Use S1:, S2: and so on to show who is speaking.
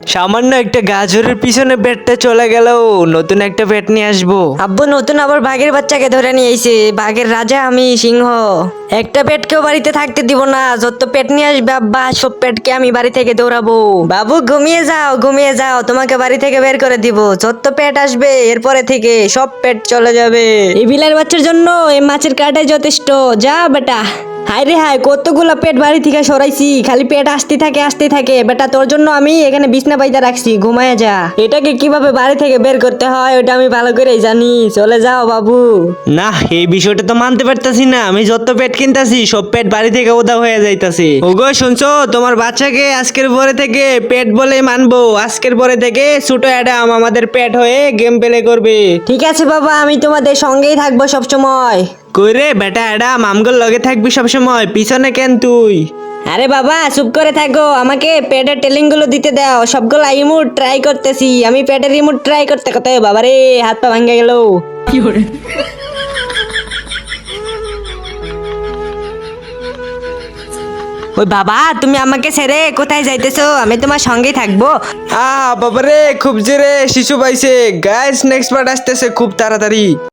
S1: সামান্য একটা গাজরের পিছনে পেটটা চলে গেল। নতুন একটা পেট নিয়ে আসব।
S2: আব্বু নতুন আবার বাঘের বাচ্চাকে ধরে নিয়ে এসে বাঘের রাজা আমি সিংহ। একটা পেটকেও বাড়িতে থাকতে দিব না। যত পেট নিয়ে আসবে আব্বা সব পেটকে আমি বাড়ি থেকে দৌড়াবো। বাবু ঘুমিয়ে যাও ঘুমিয়ে যাও। তোমাকে বাড়ি থেকে বের করে দিব। যত পেট আসবে এরপরে থেকে সব পেট চলে যাবে। এই বিলার বাচ্চার জন্য এই মাছের কাটাই যথেষ্ট। যা বেটা। হাই রে হাই কতগুলো পেট বাড়ি থেকে সরাইছি খালি পেট আসতে থাকে আসতে থাকে। বেটা তোর জন্য আমি এখানে বিছনা পাইতে রাখছি ঘুমায় যা। এটাকে কীভাবে বাড়ি থেকে বের করতে হয় ওটা আমি ভালো করেই জানি। চলে যাও বাবু।
S1: না এই বিষয়টা তো মানতে পারতাছি না। আমি যত পেট কিনতাছি সব পেট বাড়ি থেকে ওদা হয়ে যাইতাছে। ওগো শুনছো? তোমার বাচ্চাকে আজকের পরে থেকে পেট বলে মানবো। আজকের পরে থেকে ছোট অ্যাডাম আমাদের পেট হয়ে গেম প্লে করবে।
S2: ঠিক আছে বাবা আমি তোমাদের সঙ্গেই থাকব সব সময়
S1: কই রে বেটা অ্যাডাম আমগুলো লগে থাকবি সবসময় পিছনে কেন তুই?
S2: আরে বাবা চুপ করে থাকো আমাকে পেটের টেলিংগুলো দিতে দাও সবগুলো ইমোট ট্রাই করতেছি আমি পেটের ইমোট ট্রাই করতে করতে বাবা রে হাত পা ভাঙ্গে গেল। ওই বাবা তুমি আমাকে ছেড়ে কোথায় যাইতেছো? আমি তোমার সঙ্গেই থাকব।
S1: আহ বাবারে খুব জোরে শিশু পাইছে। গাইস নেক্সট পার্ট আসতেছে খুব তাড়াতাড়ি।